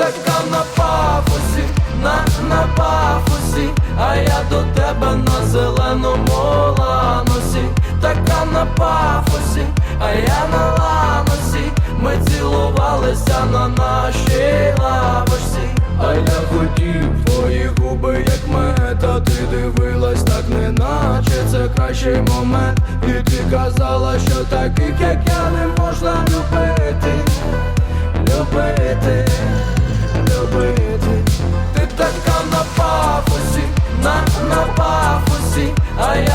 така на пафосі, на, на пафосі, а я до тебе на зеленому ланосі, така на пафосі, а я на ланосі, ми цілувалися на нашій лавочці, а я хотів твої губи, як мета, ти дивилась так, неначе це кращий момент, і ти казала, що таких, як я, не I.